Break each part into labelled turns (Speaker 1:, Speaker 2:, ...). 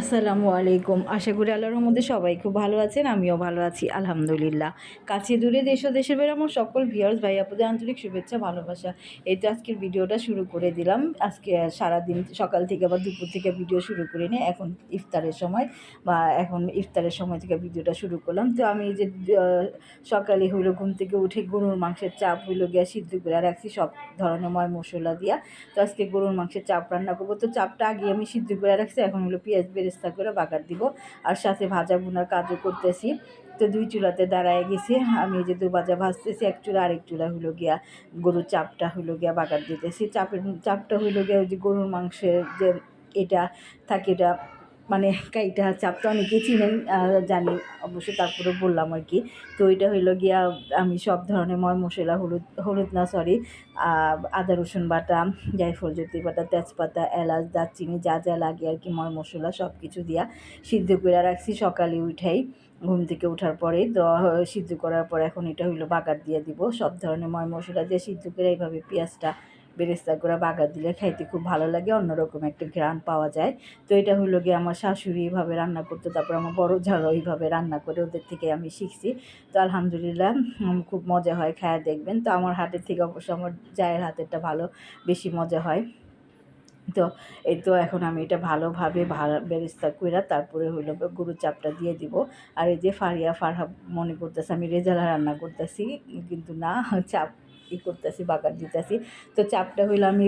Speaker 1: আসসালামু আলাইকুম। আশা করি আল্লাহর মধ্যে সবাই খুব ভালো আছেন, আমিও ভালো আছি, আলহামদুলিল্লাহ। কাছে দূরে দেশ দেশের বের আমার সকল ভিউয়ার্স ভাই আপনাদের আন্তরিক শুভেচ্ছা, ভালোবাসা। এই তো আজকের ভিডিওটা শুরু করে দিলাম। আজকে সারাদিন সকাল থেকে বা দুপুর থেকে ভিডিও শুরু করে নিয়ে এখন ইফতারের সময় বা এখন ইফতারের সময় থেকে ভিডিওটা শুরু করলাম। তো আমি যে সকালে হইল ঘুম থেকে উঠে গরুর মাংসের চাপ হইল গিয়া সিদ্ধ করে রাখছি, সব ধরনের ময় মশলা দিয়া। তো আজকে গরুর মাংসের চাপ রান্না করব। তো চাপটা আগে আমি সিদ্ধ করে রাখছি, এখন হলো পেঁয়াজ বেরেস্তা করে বাগার দিব। আর সাথে ভাজা বোনার কাজও করতেছি। তো দুই চুলাতে দাঁড়ায় গেছি। আমি যে দু ভাজা ভাজতেছি, এক চুলা আরেক চুলা হইল গিয়া গরুর চাপটা হইল গিয়া বাগার দিতেছি। চাপের চাপটা হইল গিয়া ওই যে গরুর মাংসের যে এটা থাকে এটা মানে কাইটা চাপটা অনেকেই চিনেন জানি, অবশ্য তারপরে বললাম আর কি। তো এটা হইল গিয়া, আমি সব ধরনের ময় মশলা, হলুদ হলুদ না সরি আদা, রসুন বাটা, জায়ফল জ্যোতি বাটা, তেজপাতা, এলাচ, দারচিনি, যা যা লাগে আর কি ময় মশলা সব কিছু দিয়া সিদ্ধ করে রাখছি সকালে উঠাই। ঘুম থেকে ওঠার পরে তো সিদ্ধ করার পর এখন এটা হইল বাগার দিয়ে দিব। সব ধরনের ময় মশলা দিয়ে সিদ্ধ করে এইভাবে পেঁয়াজটা বেরেস্তা করে বাগার দিলে খাইতে খুব ভালো লাগে, অন্যরকম একটা ঘ্রাণ পাওয়া যায়। তো এটা হলো গিয়ে আমার শাশুড়ি এইভাবে রান্না করতো, তারপর আমার বড় ঝাড় এইভাবে রান্না করে ওদের থেকে আমি শিখছি। তো আলহামদুলিল্লাহ খুব মজা হয়, খায়া দেখবেন। তো আমার হাতের থেকে অবশ্য আমার জায়ের হাতেরটা ভালো, বেশি মজা হয়। তো এই তো এখন আমি এটা ভালোভাবে ভালো বেরেস্তা কইরা তারপরে হইল গরুর চাপটা দিয়ে দিব। আর এই যে ফারিয়া ফারহা মনে করতেছে, আমি রেজালা রান্না করতেছি, কিন্তু না, চাপ ই করতেছি, বাগান দিতেছি। তো চাপটা হইল আমি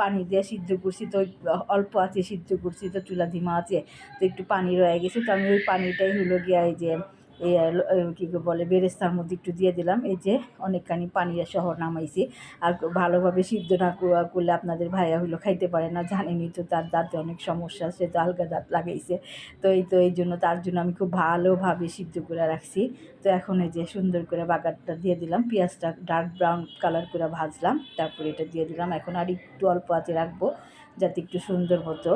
Speaker 1: পানি দিয়ে সিদ্ধ করছি, তো অল্প আছে সিদ্ধ করছি, তো চুলা ধিমা আছে, তো একটু পানি রয়ে গেছে, তো আমি ওই পানিটাই হইল গিয়া এই যে কী বলে, বেরেস্তার মধ্যে একটু দিয়ে দিলাম। এই যে অনেকখানি পানি সহ নামাইছি। আর ভালোভাবে সিদ্ধ না করলে আপনাদের ভাইয়া হইল খাইতে পারে না, জানেনই তো তার দাঁতে অনেক সমস্যা সে তো আলগা দাঁত লাগাইছে। তো এই তো এই জন্য তার জন্য আমি খুব ভালোভাবে সিদ্ধ করে রাখছি। তো এখন এই যে সুন্দর করে বাগারটা দিয়ে দিলাম, পেঁয়াজটা ডার্ক ব্রাউন কালার করে ভাজলাম, তারপরে এটা দিয়ে দিলাম। এখন আর একটু অল্প আঁচে রাখব, যাতে একটু সুন্দর মতো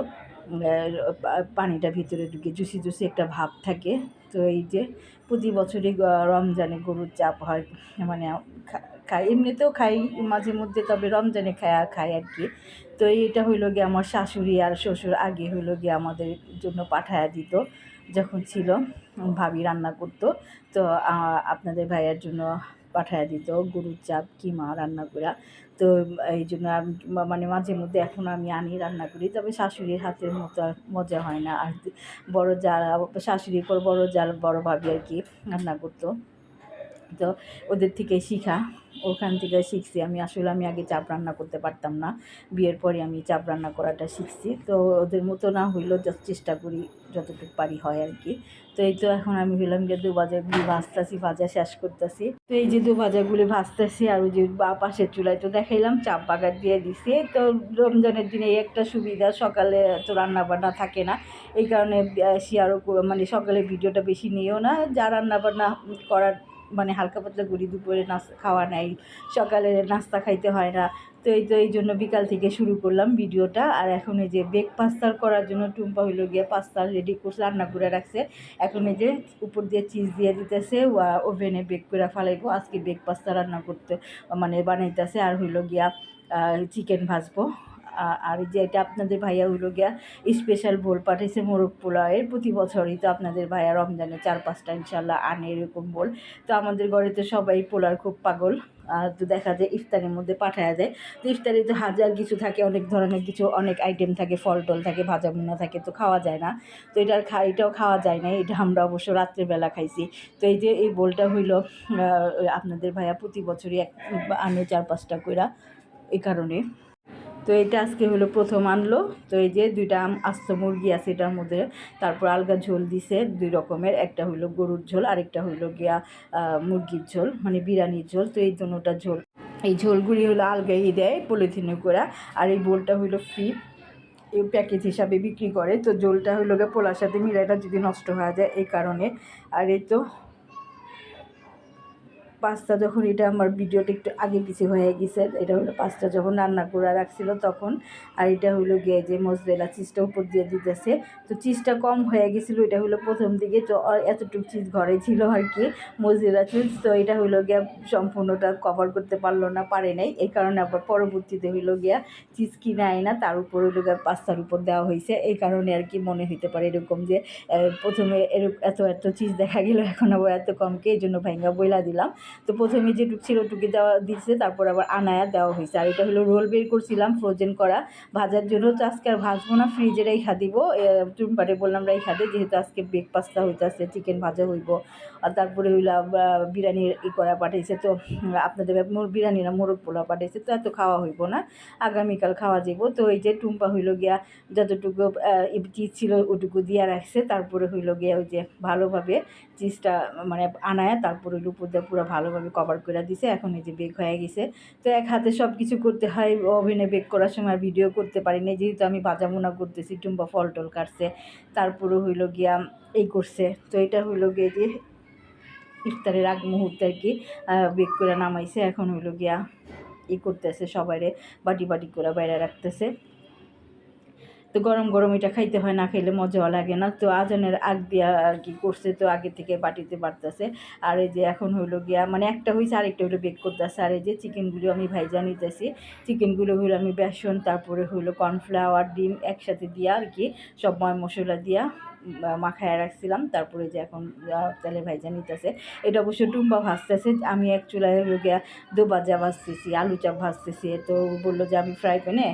Speaker 1: পানিটা ভিতরে ঢুকে জুসি জুসি একটা ভাব থাকে। তো এই যে প্রতি বছরই রমজানে গরুর চাপ হয় মানে খাই, এমনিতেও খাই মাঝে মধ্যে, তবে রমজানে খায় খাই আর কি। তো এইটা হইল গিয়ে আমার শাশুড়ি আর শ্বশুর আগে হইল গিয়ে আমাদের জন্য পাঠায়া দিত, যখন ছিল, ভাবি রান্না করতো। তো আপনাদের ভাইয়ার জন্য পাঠায়া দিত গরুর চাপ, কিমা রান্না করা তো, এই জন্য মানে মাঝে মধ্যে এখন আমি আনি, রান্না করি। তবে শাশুড়ির হাতের মতো আর মজা হয় না। আর বড় যারা, শাশুড়ির পর বড় যারা বড় ভাবি আর কি রান্না করতো। তো ওদের থেকে শিখা। ওখান থেকে শিখছি আমি, আসলে আমি আগে চাপ রান্না করতে পারতাম না। বিয়ের পরে আমি চাপ রান্না করাটা শিখছি। তো ওদের মতো না হইলেও চেষ্টা করি যতটুকু পারি হয় আর কি। তো এই তো এখন আমি হইলাম যে দু ভাজাগুলি ভাজতেছি ভাজা শেষ করতেছি। তো এই যে দু ভাজাগুলি ভাজতেছি আর ওই যে বা পাশের চুলায় তো দেখাইলাম, চাপ বাগার দিয়ে দিছি। তো রমজানের দিনে এই একটা সুবিধা, সকালে তো রান্না বান্না থাকে না। এই কারণে শেয়ারও মানে সকালে ভিডিওটা বেশি নিও না। যা রান্না বান্না করার মানে হালকা পাতলা গুড়ি দুপুরে নাস্তা খাওয়া নাই, সকালে নাস্তা খাইতে হয় না। তো এই তো, এই জন্য বিকাল থেকে শুরু করলাম ভিডিওটা। আর এখন এই যে বেগ পাস্তার করার জন্য টুম্পা হইল গিয়ে পাস্তা রেডি করছে, রান্না করে রাখছে। এখন এই যে উপর দিয়ে চিজ দিয়ে দিতেছে ওভেনে বেক করে ফালাইবো। আজকে বেগ পাস্তা রান্না করতে মানে বানাইতেছে। আর হইল গিয়া চিকেন ভাজবো। আর যে এটা আপনাদের ভাইয়া হইল গিয়া স্পেশাল বোল পাঠাইছে মোরগ পোলাওয়ের প্রতি বছরই তো আপনাদের ভাইয়া রমজানে চার, পাঁচটা ইনশাল্লাহ আনে এরকম বোল তো আমাদের ঘরে তো সবাই পোলার খুব পাগল। আর তো দেখা যায় ইফতারের মধ্যে পাঠায়া দেয় তো ইফতারে তো হাজার কিছু থাকে, অনেক ধরনের কিছু, অনেক আইটেম থাকে ফল টল থাকে ভাজা মুনা থাকে, তো খাওয়া যায় না। তো এটার খা এটাও খাওয়া যায় না, এটা আমরা অবশ্য রাত্রেবেলা খাইছি। তো এই যে এই বোলটা হইল আপনাদের ভাইয়া প্রতি বছরই এক আনে চার, পাঁচটা কইরা। এই কারণে। তো এটা আজকে হলো প্রথম আনলো। তো এই যে দুইটা আস্ত মুরগি আছে এটার মধ্যে। তারপর আলগা ঝোল দিছে দুই রকমের। একটা হইল গরুর ঝোল, আরেকটা হইল গিয়া মুরগির ঝোল মানে বিরিয়ানির ঝোল। তো এই দুটা ঝোল। এই ঝোলগুলি হলো আলগাই দেয় পলিথিনে করে আর এই বোলটা হইল ফ্রি। এই প্যাকেজ হিসাবে বিক্রি করে। তো জলটা গিয়ে পোলার সাথে মিলাইটা যদি নষ্ট হয়ে যায় এই কারণে। আর এই তো পাস্তা যখন এটা আমার ভিডিওটা একটু আগে পিছিয়ে হয়ে গেছে, এটা হলো পাস্তা যখন রান্না করে রাখছিল তখন, আর এটা হলো গিয়ে যে মজরেলা চিজটা উপর দিয়ে দিতেছে। তো চিজটা কম হয়ে গেছিল, এটা হলো প্রথম দিকে, তো এতটুকু চিজ ঘরে ছিল আর কি মজরেলা চিজ তো এটা হলো গিয়া সম্পূর্ণটা কভার করতে পারল না, পারে নাই। এই কারণে আবার পরবর্তীতে হইল গিয়া চিজ কিনে আয় না, তার উপর হইল গিয়া পাস্তার উপর দেওয়া হয়েছে। এই কারণে আর কি মনে হইতে পারে এরকম যে প্রথমে এরকম এত এত চিজ দেখা গেল, এখন আবার এত কমকে, এই জন্য ভাইঙ্গা বইলা দিলাম। তো প্রথমে যেটুক ছিল টুকি দেওয়া দিচ্ছে তারপর আবার আনায়া দেওয়া হয়েছে। আর এটা হলো রোল বের করছিলাম ফ্রোজেন করা। ভাজার জন্য তো আজকে আর ভাজবো না ফ্রিজে রেখা দিব। টুনপারে বললাম রেখা দে, যেহেতু আজকে পাস্তা হইতেছে চিকেন ভাজা হইব। আর তারপরে হইল বিরিয়ানি ই করা পাঠাইছে। তো, আপনাদের বিরিয়ানি না মোরগ পোলা পাঠাইছে, তো এত খাওয়া হইব না। আগামীকাল খাওয়া যাব তো এই যে টুম্পা হইল গিয়া, যতটুকু চিজ ছিল ওটুকু দিয়া রাখছে। তারপরে হইল গিয়া ওই যে ভালোভাবে চিজটা মানে আনায়, তারপরে হইল দিয়ে পুরো ভালোভাবে কভার করে দিছে, এখন এই যে বেক হয়ে গেছে। তো এক হাতে সব কিছু করতে হয়, ওভেনে বেক করার সময় ভিডিও করতে পারি না যেহেতু আমি ভাজা মোনা করতেছি, টুম্পা ফল টল কাটছে। তারপরে হইল গিয়া এই করছে। তো এটা হইল গিয়ে যে ইফতারের আগ মুহূর্তে আর কি বেক করে নামাইছে, এখন হইল গিয়া ই করতেছে সবাইরে, বাটি বাটি করে বাইরে রাখতেছে। তো গরম গরম এটা খাইতে হয়, না খাইলে মজাও লাগে না। তো আজানের আগ দিয়া আর কি করছে, তো আগে থেকে বাটিতে বাড়তেছে আর এই যে এখন হইল গিয়া মানে একটা হয়েছে আরেকটা হইল বেক করতেছে। আর এই যে চিকেনগুলো আমি ভাইজা নিতেছি। চিকেনগুলো হইল আমি বেসন, তারপরে হইল কর্নফ্লাওয়ার, ডিম একসাথে দিয়া আর কি সব ময় মশলা দিয়া মাখায় রাখছিলাম। তারপরে যে এখন তেলে ভাইজা নিতেছে। এটা অবশ্য টুম্বা ভাজতেছে। আমি এক চুলায় হলো গিয়া দো ভাজা ভাজতেছি, আলু চাপ ভাজতেছি। তো বলল যে আমি ফ্রাই প্যানে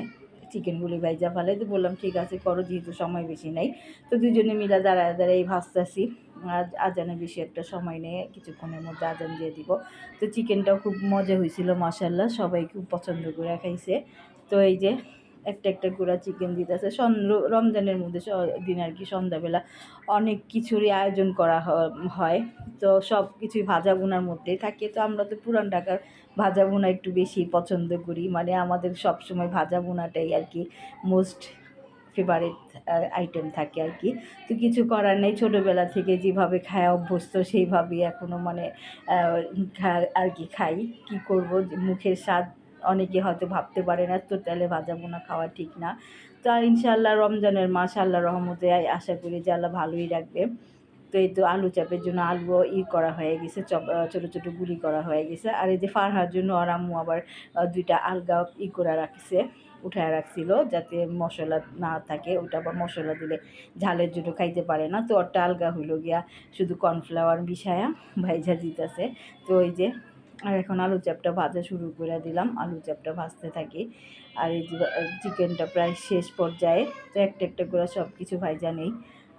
Speaker 1: চিকেনগুলি ভাইজা ফেলে তো বললাম, ঠিক আছে, করো, যেহেতু সময় বেশি নেই। তো দুজনে মিলা দাঁড়ায় দাঁড়ায় ভাজতেছি আজ আজানে বেশি একটা সময় নেই, কিছুক্ষণের মধ্যে আজান দিয়ে দিব। তো চিকেনটাও খুব মজা হয়েছিল মাসাল্লাহ সবাই খুব পছন্দ করে খাইছে। তো এই যে একটা একটা গুঁড়া চিকেন দিতেছে। রমজানের মধ্যে দিন আর কি সন্ধ্যাবেলা অনেক কিছুরই আয়োজন করা হয়। তো সব কিছুই ভাজা বোনার মধ্যেই থাকে। তো আমরা তো পুরান ঢাকার ভাজা বোনা একটু বেশি পছন্দ করি। মানে আমাদের সব সময় ভাজা বোনাটাই আর কি মোস্ট ফেভারিট আইটেম থাকে আর কি। তো কিছু করার নেই। ছোটোবেলা থেকে যেভাবে খায় অভ্যস্ত সেইভাবেই এখনও মানে আর কি খাই। কি করব? মুখের স্বাদ অনেকে হয়তো ভাবতে পারে না তো তেলে ভাজা বোনা খাওয়া ঠিক না। তো ইনশাআল্লাহ রমজানের মাস আল্লাহ রহমতে আশা করি যে আল্লাহ ভালোই রাখবে। তো এই তো আলু চাপের জন্য আলুও ই করা হয়ে গেছে ছোটো ছোটো গুলি করা হয়ে গেছে। আর এই যে ফারহার জন্য আর আম্মু আবার দুইটা আলগা ই করে রাখছে, উঠায় রাখছিল যাতে মশলা না থাকে, ওটা আবার মশলা দিলে ঝালের জন্য খাইতে পারে না। তো ওরটা আলগা হইল গিয়া শুধু কর্নফ্লাওয়ার মিশায়া ভাইজা দিতেছে। তো ওই যে আর এখন আলু চাপটা ভাজা শুরু করে দিলাম। আলু চাপটা ভাজতে থাকি। আর এই চিকেনটা প্রায় শেষ পর্যায়ে। তো একটা একটা করে সব কিছু ভাইজা নেই।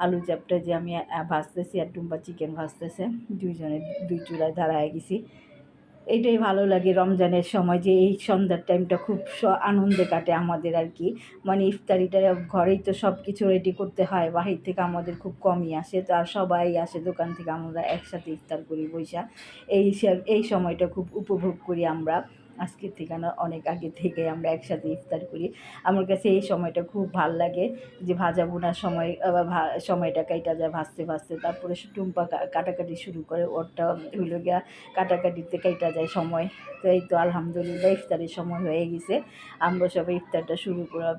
Speaker 1: আলু চাপটা যে আমি ভাজতেছি আর টুম্বা চিকেন ভাজতেছে, দুইজনে দুই চুলায় দাঁড়ায় গেছি। এইটাই ভালো লাগে রমজানের সময় যে এই সন্ধ্যার টাইমটা খুব আনন্দে কাটে আমাদের আর কি। মানে ইফতারিটা ঘরেই তো সব কিছু রেডি করতে হয়, বাহির থেকে আমাদের খুব কমই আসে। তো আর সবাই আসে দোকান থেকে, আমরা একসাথে ইফতার করি বৈশা এই এই সময়টা খুব উপভোগ করি আমরা। আজকের থেকে না অনেক আগে থেকে আমরা একসাথে ইফতার করি। আমার কাছে এই সময়টা খুব ভালো লাগে যে ভাজা বোনার সময় সময়টা কাইটা যায় ভাজতে ভাজতে। তারপরে টুম্পা কাটাকাটি শুরু করে, ওরটা হইল গিয়া কাটাকাটিতে কাইটা যায় সময়। তো এই তো আলহামদুলিল্লাহ ইফতারের সময় হয়ে গেছে। আমরা সবাই ইফতারটা শুরু করা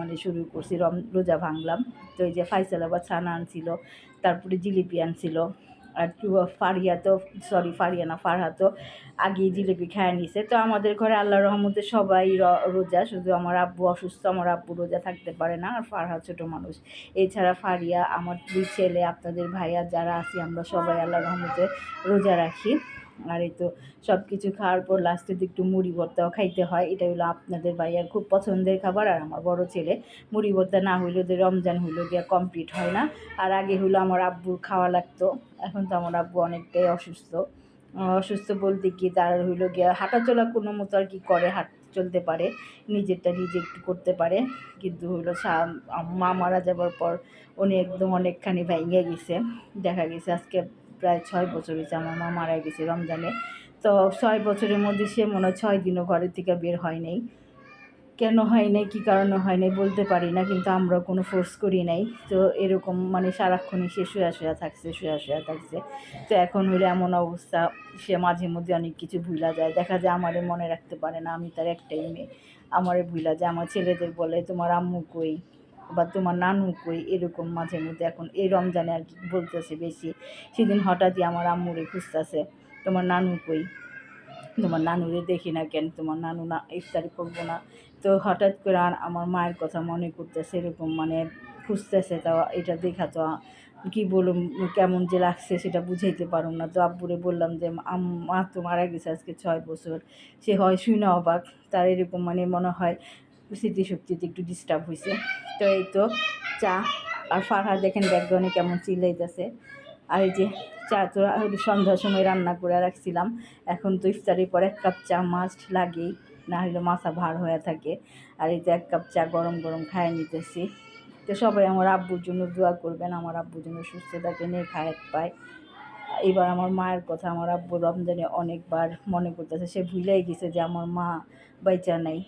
Speaker 1: মানে শুরু করছি, রম, রোজা ভাঙলাম। তো এই যে ফাইসাল আবার ছানা আনছিল, তারপরে জিলিপি আনছিল। আর ফারিয়া তো সরি ফারিয়া না ফারহা তো আগেই জিলিপি খায় নিছে। তো আমাদের ঘরে আল্লাহ রহমতে সবাই রোজা, শুধু আমার আব্বু অসুস্থ, আমার আব্বু রোজা থাকতে পারে না, আর ফারহা ছোটো মানুষ। এছাড়া ফারিয়া, আমার দুই ছেলে, আপনাদের ভাইয়া যারা আছি, আমরা সবাই আল্লাহ রহমতে রোজা রাখি। আর এই তো সব কিছু খাওয়ার পর লাস্টে তো একটু মুড়ি ভর্তাও খাইতে হয়। এটা হলো আপনাদের ভাইয়ার খুব পছন্দের খাবার আর আমার বড় ছেলে। মুড়ি ভর্তা না হইলে ওদের রমজান হইল গিয়া কমপ্লিট হয় না। আর আগে হলো আমার আব্বুর খাওয়া লাগতো। এখন তো আমার আব্বু অনেকটাই অসুস্থ। অসুস্থ বলতে কি তার হইল গিয়া হাঁটাচলা কোনো মতো আর কি করে, হাঁট চলতে পারে। নিজেরটা নিজে একটু করতে পারে। কিন্তু হইল সা- মা মারা যাবার পর উনি একদম অনেকখানি ভেঙে গেছে। দেখা গেছে আজকে প্রায় ছয় বছর হয়েছে আমার মা মারা গেছে রমজানে। তো ছয় বছরের মধ্যে সে মনে হয় ছয় দিনও ঘরের থেকে বের হয় নাই। কেন হয় নাই, কী কারণে হয় নাই বলতে পারি না, কিন্তু আমরা কোনো ফোর্স করি নাই। তো এরকম মানে সারাক্ষণই সে শুয়া শুয়া থাকছে, শুয়া শুয়া থাকছে। তো এখন হলে এমন অবস্থা, সে মাঝে মধ্যে অনেক কিছু ভুলা যায়। দেখা যায় আমারে মনে রাখতে পারে না, আমি তার একটাই মেয়ে। আমারে ভুলা যায়, আমার ছেলেদের বলে, তোমার আম্মু কই? বা তোমার নানু কই, এরকম মাঝে মধ্যে এখন এই রমজানে আর কি বলতেছে বেশি। সেদিন হঠাৎই আমার আম্মুরে খুঁজতেছে, তোমার নানু কই? তোমার নানুরে দেখি না কেন? তোমার নানু না, ইফতারি করব না। তো হঠাৎ করে আর আমার মায়ের কথা মনে করতেছে, এরকম মানে খুঁজতেছে, তা এটা দেখা তো কী বলুম, কেমন যে লাগছে সেটা বুঝাইতে পারুম না। তো আব্বুরে বললাম যে মা তো মারা গেছে আজকে ছয় বছর। সে হয় শুনে অবাক। তার এরকম মানে মনে হয় স্মৃতিশক্তিতে একটু ডিস্টার্ব হয়েছে তো এই তো চা আর ফারহা দেখেন ব্যাকগ্রাউন্ডে কেমন চিল্লাইতেছে। আর এই যে চা তো সন্ধ্যার সময় রান্না করে রাখছিলাম। এখন তো ইফতারের পর এক কাপ চা মাস্ট লাগেই, না হলে মাথা ভার হয়ে থাকে। আর এই যে এক কাপ চা গরম গরম খায় নিতেছি। তো সবাই আমার আব্বুর জন্য দোয়া করবেন, আমার আব্বুর জন্য সুস্থ থাকে নিয়ে খায় পায়। এবার আমার মায়ের কথা আমার আব্বু রমজানে অনেকবার মনে করতেছে সে ভুলেই গেছে যে আমার মা বাইচা নাই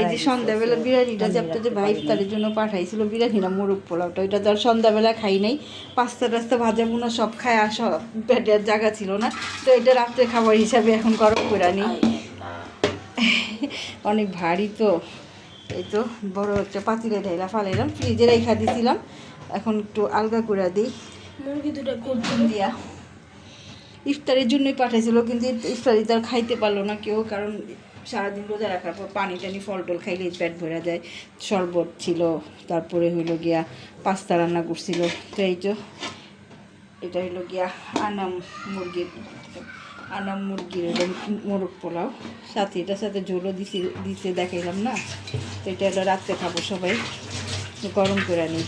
Speaker 2: এই যে সন্ধ্যাবেলা বিরিয়ানিটা যে আপনাদের ভাই ইফতারের জন্য পাঠাইছিল বিরিয়ানি না মোরগ পোলাওটা ওইটা তো আর সন্ধ্যাবেলা খাই নাই। পাস্তা টাস্তা ভাজা বুনা সব খায় আর সব পেটের জায়গা ছিল না। তো এটা রাত্রে খাবার হিসাবে এখন গরম করে নিই অনেক ভারী তো। এই তো বড় একটা পাতিলে ঢেলা ফালাইলাম ফ্রিজে রেখা দিছিলাম। এখন একটু আলগা করে দিই।
Speaker 3: মুরগি দুটো
Speaker 2: দিয়া। ইফতারের জন্যই পাঠাইছিল, কিন্তু ইফতারি তো আর খাইতে পারল না কেউ, কারণ সারাদিন রোজা রাখার পর পানি টানি, ফল টল খাইলে পেট ভরা যায়। শরবত ছিল, তারপরে হইল গিয়া পাস্তা রান্না করছিল। তো এই তো, এটা হইল গিয়া আনাম মুরগির আনাম মুরগির মোরগ পোলাও। সাথে এটার সাথে ঝোলও দিছি দিতে দেখাইলাম না। তো এটা হলো রাত্রে খাব সবাই গরম করে নিই।